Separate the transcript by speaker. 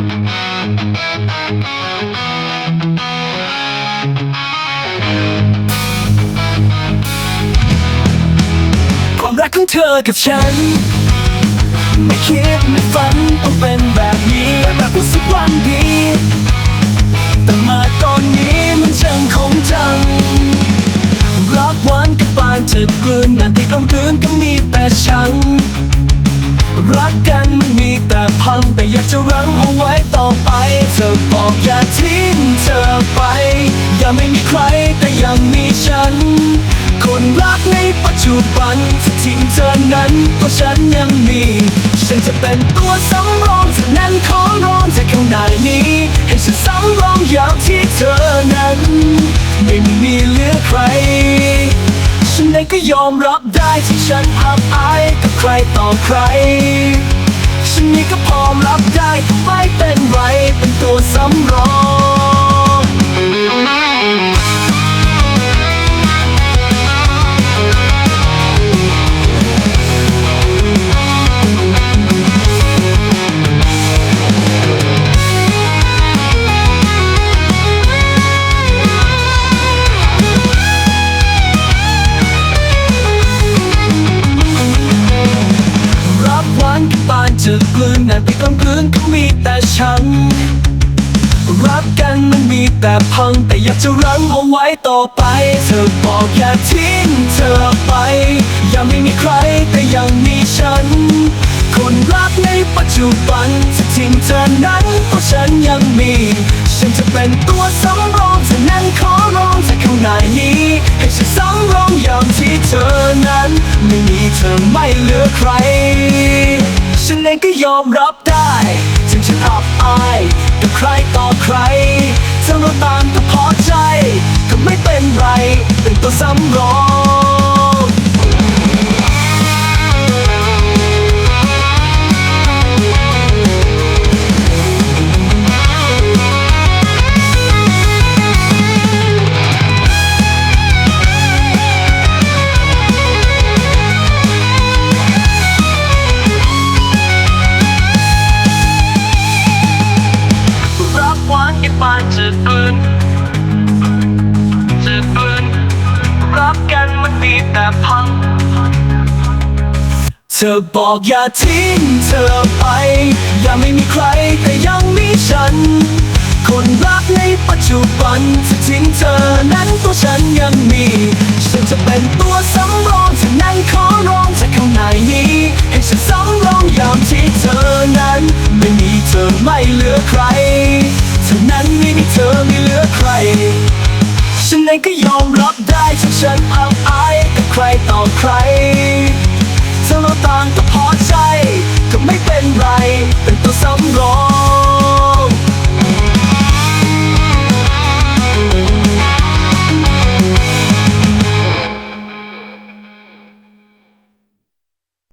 Speaker 1: ความรักของเธอกับฉัน ไม่คิดไม่ฝันต้องเป็นแบบนี้แบบรู้สึกวันดีแต่มาตอนนี้มันช่างคงจัง รักหวานกับปานเธอกลืนนาทีกลมกลืนก็มีแต่ฉัน รักกัน พังแต่อยากจะรั้งเอาไว้ต่อไป เธอบอกอย่าทิ้งเธอไป อย่าไม่มีใครแต่ยังมีฉัน คนรักในปัจจุบันจะทิ้งเธอนั้นก็ฉันยังมี ฉันจะเป็นตัวสำรองเธอนั้นขอร้องจากข้างในนี้ ให้ฉันสำรองอย่างที่เธอนั้น ไม่มีเหลือใครฉันเองก็ยอมรับได้ที่ฉันอับอายกับใครต่อใคร ที่กลมกลืนก็มีแต่ฉัน รักกันมันมีแต่พังแต่อยากจะรั้งเอาไว้ต่อไป เธอบอกอย่าทิ้งเธอไปย่าไม่มีใครแต่ยังมีฉัน คนรักในปัจจุบันจะทิ้งเธอนั้นเพราะฉันยังมี ฉันจะเป็นตัวสำรองเธอนั้นขอร้องจากข้างในนี้ ให้ฉันสำรองยางที่เธอนั้น ไม่มีเธอไม่เหลือใคร เองก็ยอมรับได้ ถึงฉันอับอายกับใครต่อใครถ้าเราต่างก็พอใจ ก็ไม่เป็นไร เป็นตัวสำรอง ธอบอกอย่าทิ้งเธอไปอย่าไม่มีใครแต่ยังมีฉัน คนรักในปัจจุบันจะทิ้งเธอนั้นตัวฉันยังมี ฉันจะเป็นตัวสำรองเธอนั้นขอร้องจากข้างในนี้ ให้ฉันสำรองยางที่เธอนั้น ไม่มีเธอไม่เหลือใครเธอนั้นไม่มีเธอไม่เหลือใคร ฉันเองก็ยอมรับได้ที่ฉันอับอายกับใครต่อใครางก็พอใจก็ไม่เป็นไร เป็นตัวสำรอง